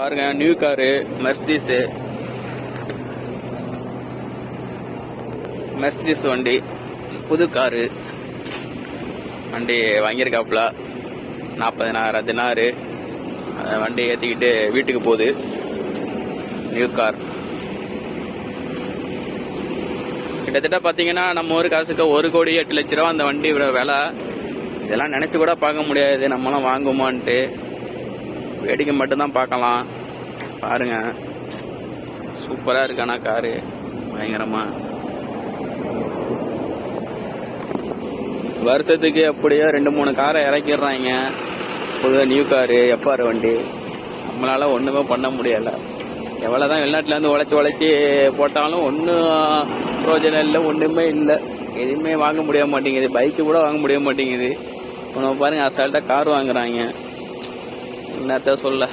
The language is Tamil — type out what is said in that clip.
பாருங்க நியூ காரு மெர்சிடிஸ் மெர்சிடிஸ் வண்டி புது காரு வண்டி வாங்கியிருக்காப்புல. நாற்பதினாயிரம் தினாரு வண்டி ஏற்றிக்கிட்டு வீட்டுக்கு போகுது. நியூ கார் கிட்டத்தட்ட பார்த்தீங்கன்னா நம்ம ஒரு காசுக்கு ஒரு கோடி எட்டு லட்ச ரூபா அந்த வண்டி விலை. இதெல்லாம் நினச்சி கூட பார்க்க முடியாது. நம்மளாம் வாங்குமான்ட்டு வேடிக்கை மட்டும்தான் பார்க்கலாம். பாருங்க. சூப்பராக இருக்கானா காரு. பயங்கரமா. வருஷத்துக்கு அப்படியே ரெண்டு மூணு காரை இறக்கிடுறாங்க. புது நியூ காரு எஃப்ஆர் வண்டி. நம்மளால ஒன்றுமே பண்ண முடியலை. எவ்வளோதான் வெளிநாட்டிலேருந்து உழைச்சி உழைச்சி போட்டாலும் ஒன்றும் பிரோஜனம் இல்லை ஒன்றுமே இல்லை. எதுவுமே வாங்க முடிய மாட்டேங்குது. பைக்கு கூட வாங்க முடிய மாட்டேங்குது. உனக்கு பாருங்க அசால்ட்டாக கார் வாங்குறாங்க. என்னத்த சொல்ல?